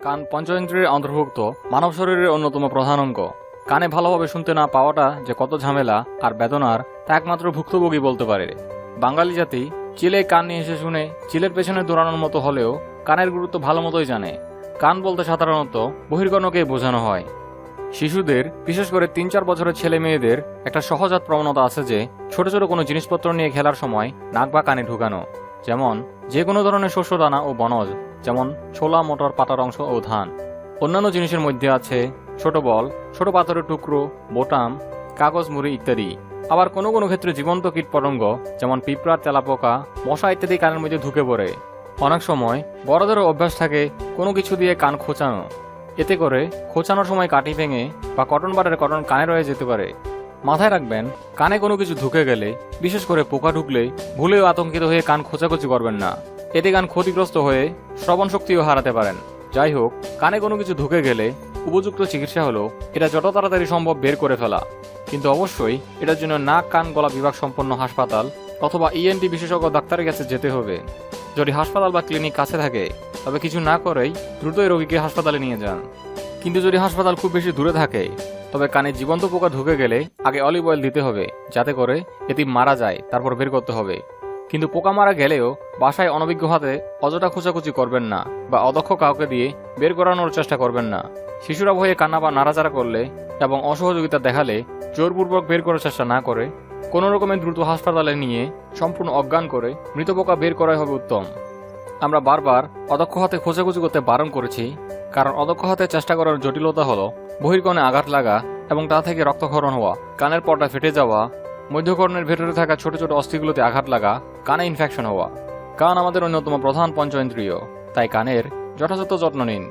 কান পঞ্চেন্দ্রিয়ের অন্তর্ভুক্ত, মানব শরীরের অন্যতম প্রধান অঙ্গ। কানে ভালোভাবে শুনতে না পাওয়াটা যে কত ঝামেলা আর বেদনার, তা একমাত্র ভুক্তভোগী বলতে পারে। বাঙালি জাতি চিলে কান নিয়ে এসে শুনে চিলের পেছনে দৌড়ানোর মতো হলেও কানের গুরুত্ব ভালো মতোই জানে। কান বলতে সাধারণত বহির্গণকেই বোঝানো হয়। শিশুদের, বিশেষ করে তিন চার বছরের ছেলে মেয়েদের, একটা সহজাত প্রবণতা আছে যে ছোট ছোট কোনো জিনিসপত্র নিয়ে খেলার সময় নাক বা কানে ঢুকানো। যেমন যে কোনো ধরনের শস্য দানা ও বনজ যেমন ছোলা, মোটর পাতার অংশ ও ধান। অন্যান্য জিনিসের মধ্যে আছে ছোট বল, ছোট পাথরের টুকরো বোটাম কাগজ, মুড়ি ইত্যাদি। আবার কোনো কোনো ক্ষেত্রে জীবন্ত কীটপতঙ্গ, যেমন পিঁপড়ার তেলাপোকা, মশা ইত্যাদি কানের মধ্যে ঢুকে পড়ে। অনেক সময় বড়দেরও অভ্যাস থাকে কোনো কিছু দিয়ে কান খোঁচানো। এতে করে খোঁচানোর সময় কাটি ভেঙে বা কটন বারের কটন কানে রয়ে যেতে পারে। মাথায় রাখবেন, কানে কোনো কিছু ঢুকে গেলে, বিশেষ করে পোকা ঢুকলে, ভুলেও আতঙ্কিত হয়ে কান খোঁচাখুচি করবেন না। এতে গান ক্ষতিগ্রস্ত হয়ে শ্রবণ শক্তিও হারাতে পারেন। যাই হোক, কানে কোনো কিছু ঢুকে গেলে উপযুক্ত চিকিৎসা হলো এটা যত তাড়াতাড়ি সম্ভব বের করে ফেলা। কিন্তু অবশ্যই এটার জন্য নাক, কান, গলা বিভাগ সম্পন্ন হাসপাতাল অথবা ইএনটি বিশেষজ্ঞ ডাক্তারের কাছে যেতে হবে। যদি হাসপাতাল বা ক্লিনিক কাছে থাকে, তবে কিছু না করেই দ্রুতই রোগীকে হাসপাতালে নিয়ে যান। কিন্তু যদি হাসপাতাল খুব বেশি দূরে থাকে, তবে কানে জীবন্ত পোকা ঢুকে গেলে আগে অলিভ অয়েল দিতে হবে, যাতে করে এটি মারা যায়, তারপর বের করতে হবে। কিন্তু পোকা মারা গেলেও বাসায় অনভিজ্ঞ হাতে অযথা খোঁচাখুচি করবেন না বা অদক্ষ কাউকে দিয়ে বের করানোর চেষ্টা করবেন না। শিশুরা ভয়ে কান্না বা নাড়াচাড়া করলে এবং অসহযোগিতা দেখালে জোরপূর্বক বের করার চেষ্টা না করে, কোনো রকমে দ্রুত হাসপাতালে নিয়ে সম্পূর্ণ অজ্ঞান করে মৃত পোকা বের করাই হবে উত্তম। আমরা বারবার অদক্ষ হাতে খোঁজাখুচি করতে বারণ করেছি, কারণ অদক্ষ হাতে চেষ্টা করার জটিলতা হলো বহির্কণে আঘাত লাগা এবং তা থেকে রক্তক্ষরণ হওয়া, কানের পর্দা ফেটে যাওয়া, মধ্যকর্ণের ভেতরে থাকা ছোট ছোট অস্থিগুলোতে আঘাত লাগা কানে ইনফেকশন হওয়া। কান আমাদের অন্যতম প্রধান পঞ্চেন্দ্রিয় তাই কানের যথাযথ যত্ন নিন।